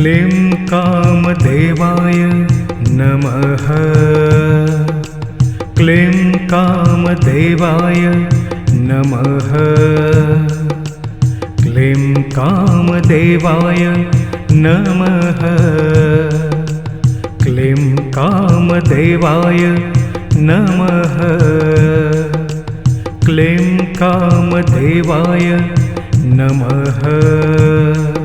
क्लीं कामदेवाय नमः। क्लीं कामदेवाय नमः। क्लीं कामदेवाय नमः। क्लीं कामदेवाय नमः। क्लीं कामदेवाय नमः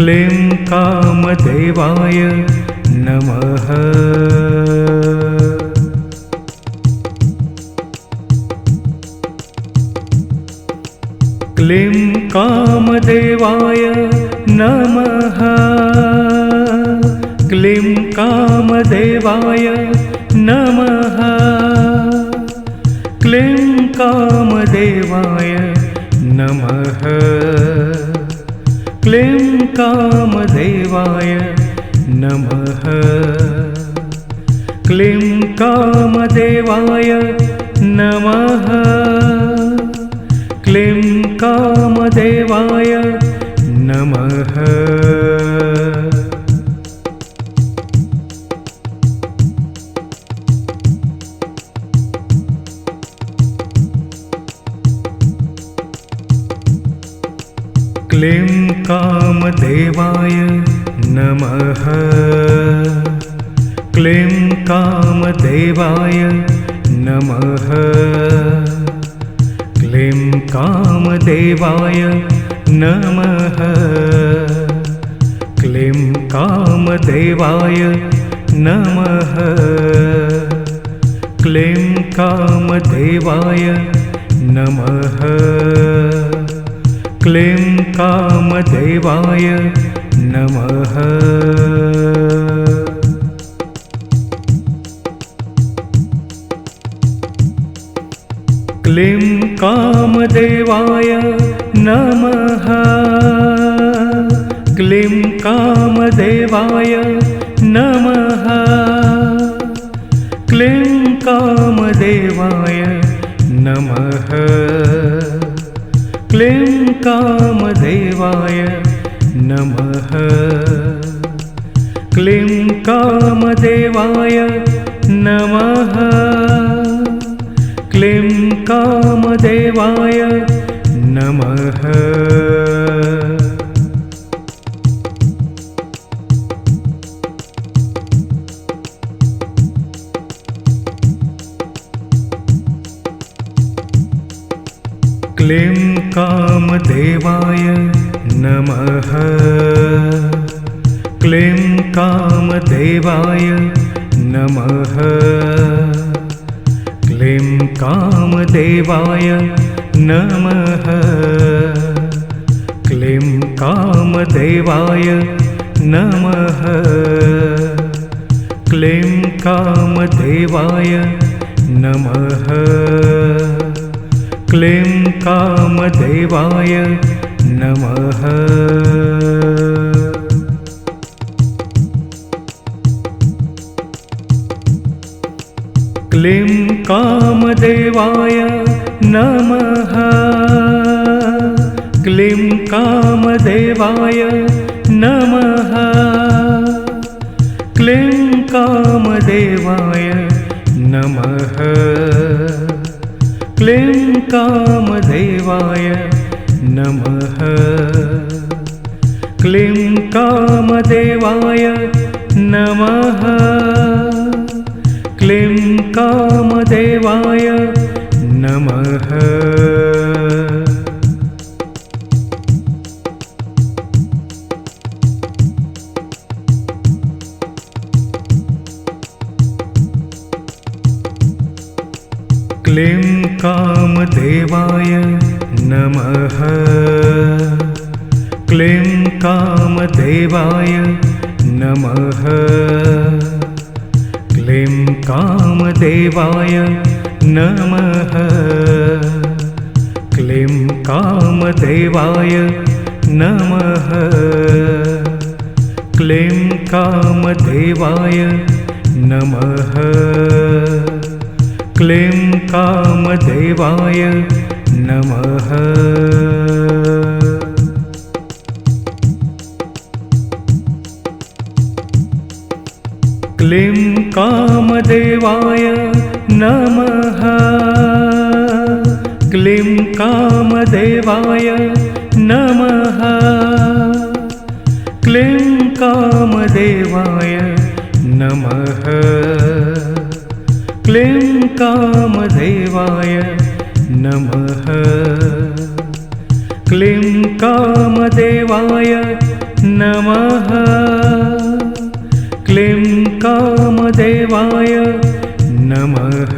क्लीं कामदेवाय नमः। क्लीं कामदेवाय नमः। क्लीं कामदेवाय नमः। क्लीं कामदेवाय नमः क्लीं कामदेवाय नमः। क्लीं कामदेवाय नमः। क्लीं कामदेवाय नमः कामदेवाय नमः। क्लीं कामदेवाय नमः। क्लीं कामदेवाय नमः। क्लीं कामदेवाय नमः। क्लीं कामदेवाय नमः क्लीं कामदेवाय नमः। क्लीं कामदेवाय नमः। क्लीं कामदेवाय कामदेवाय नमः। क्लीं कामदेवाय नमः। क्लीं कामदेवाय नमः। क्लीं कामदेवाय नमः। क्लीं कामदेवाय नमः। क्लीं कामदेवाय नमः। क्लीं कामदेवाय नमः। क्लीं कामदेवाय नमः। क्लीं कामदेवाय नमः। क्लीं कामदेवाय नमः। क्लीं कामदेवाय नमः। क्लीं कामदेवाय नमः। क्लीं कामदेवाय नमः। क्लीं कामदेवाय नमः। क्लीं कामदेवाय नमः क्लीं कामदेवाय नमः। क्लीं कामदेवाय नमः। क्लीं कामदेवाय नमः। क्लीं कामदेवाय नमः। क्लीं कामदेवाय नमः क्लीं कामदेवाय नमः। क्लीं कामदेवाय नमः। क्लीं कामदेवाय नमः। क्लीं कामदेवाय नमः। क्लीं कामदेवाय नमः। क्लीं कामदेवाय नमः। क्लीं कामदेवाय नमः।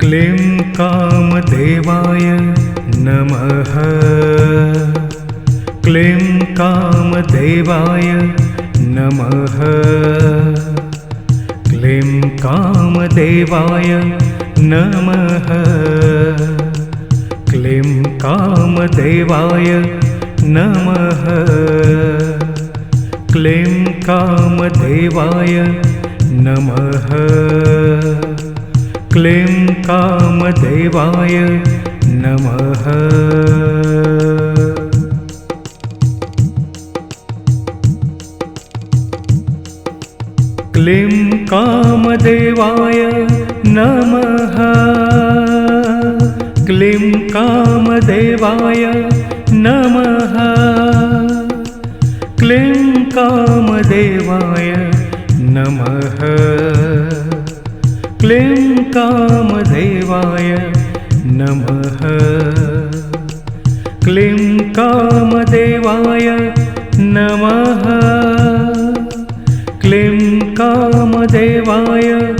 क्लीं कामदेवाय नमः। क्लीं कामदेवाय नमः। क्लीं कामदेवाय नमः। क्लीं कामदेवाय नमः। क्लीं कामदेवाय नमः क्लीं कामदेवाय नमः। क्लीं कामदेवाय नमः। क्लीं कामदेवाय नमः। क्लीं कामदेवाय नमः क्लीं कामदेवाय नमः। क्लीं कामदेवाय नमः। क्लीं कामदेवाय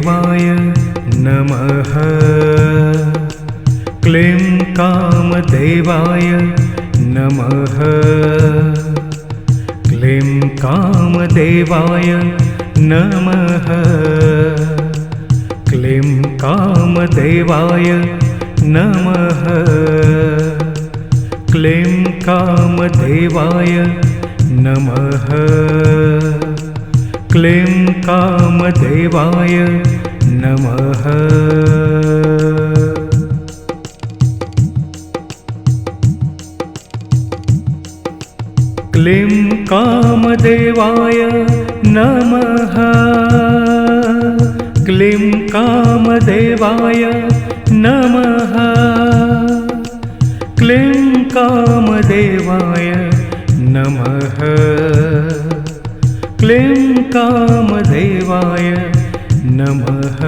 कामदेवाय नमः। क्लीं कामदेवाय नमः। क्लीं कामदेवाय नमः। क्लीं कामदेवाय नमः। क्लीं कामदेवाय नमः क्लीं कामदेवाय नमः। क्लीं कामदेवाय नमः। क्लीं कामदेवाय नमः। क्लीं कामदेवाय नमः। क्लीं कामदेवाय नमः।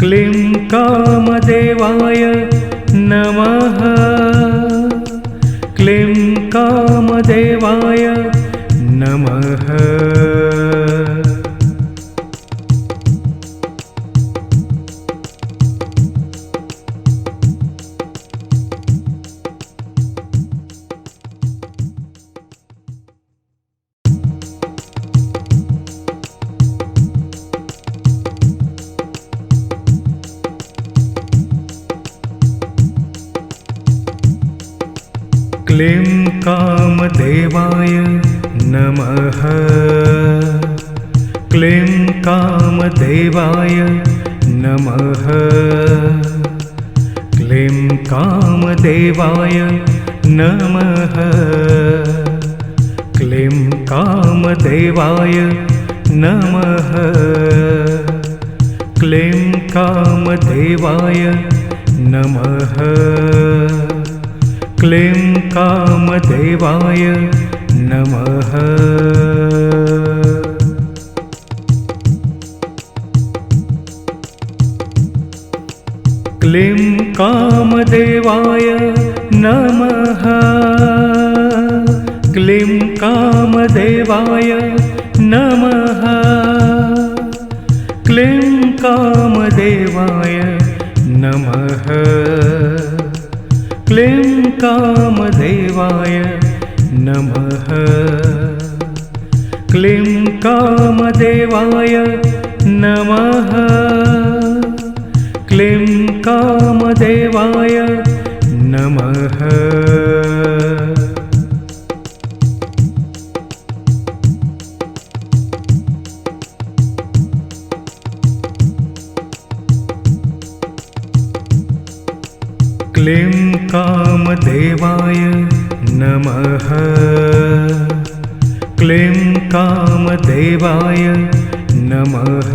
क्लीं कामदेवाय नमः। क्लीं कामदेवाय क्लीं कामदेवाय नमः। क्लीं कामदेवाय नमः। क्लीं कामदेवाय नमः। क्लीं कामदेवाय नमः। क्लीं कामदेवाय नमः क्लीं कामदेवाय नमः। क्लीं कामदेवाय नमः। क्लीं कामदेवाय नमः। क्लीं कामदेवाय नमः। क्लीं कामदेवाय नमः। क्लीं कामदेवाय नमः। क्लीं कामदेवाय नमः नमः। क्लीं कामदेवाय नमः।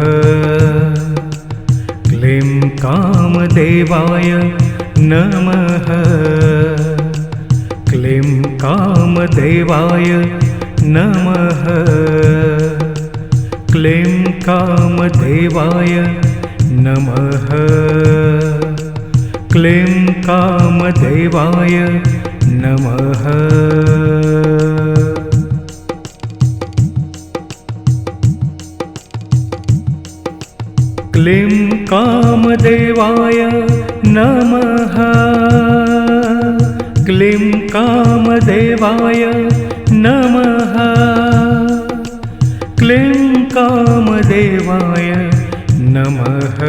क्लीं कामदेवाय नमः। क्लीं कामदेवाय नमः। क्लीं कामदेवाय नमः। क्लीं कामदेवाय नमः। क्लीं कामदेवाय नमः। क्लीं कामदेवाय नमः। क्लीं कामदेवाय नमः।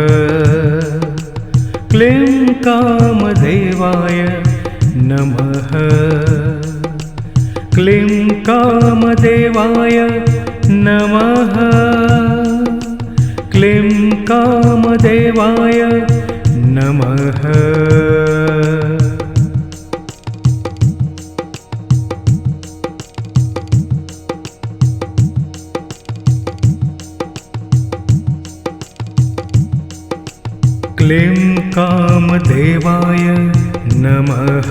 क्लीं कामदेवाय नमः। क्लीं कामदेवाय नमः। क्लीं कामदेवाय नमः क्लीं कामदेवाय नमः।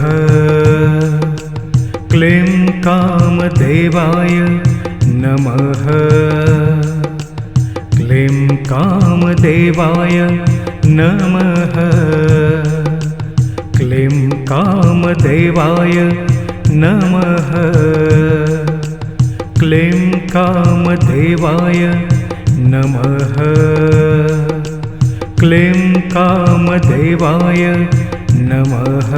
क्लीं कामदेवाय नमः। क्लीं कामदेवाय नमः। क्लीं कामदेवाय नमः। क्लीं कामदेवाय नमः क्लीं कामदेवाय नमः।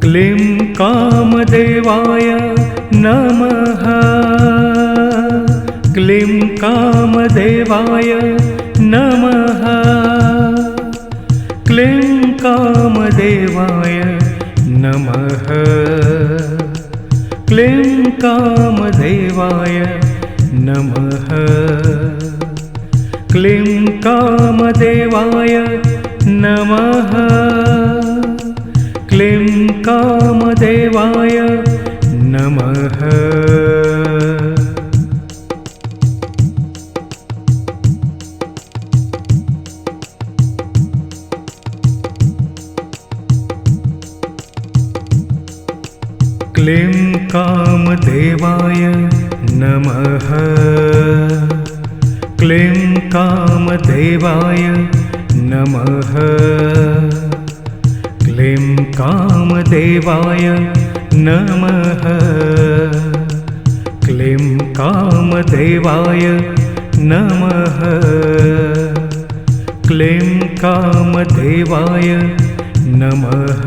क्लीं कामदेवाय नमः। क्लीं कामदेवाय नमः। क्लीं कामदेवाय नमः क्लीं कामदेवाय नमः। क्लीं कामदेवाय नमः। क्लीं कामदेवाय नमः नमः। क्लीं कामदेवाय नमः। क्लीं कामदेवाय नमः।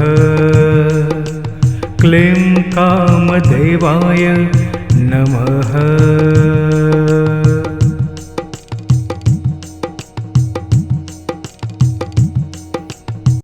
क्लीं कामदेवाय नमः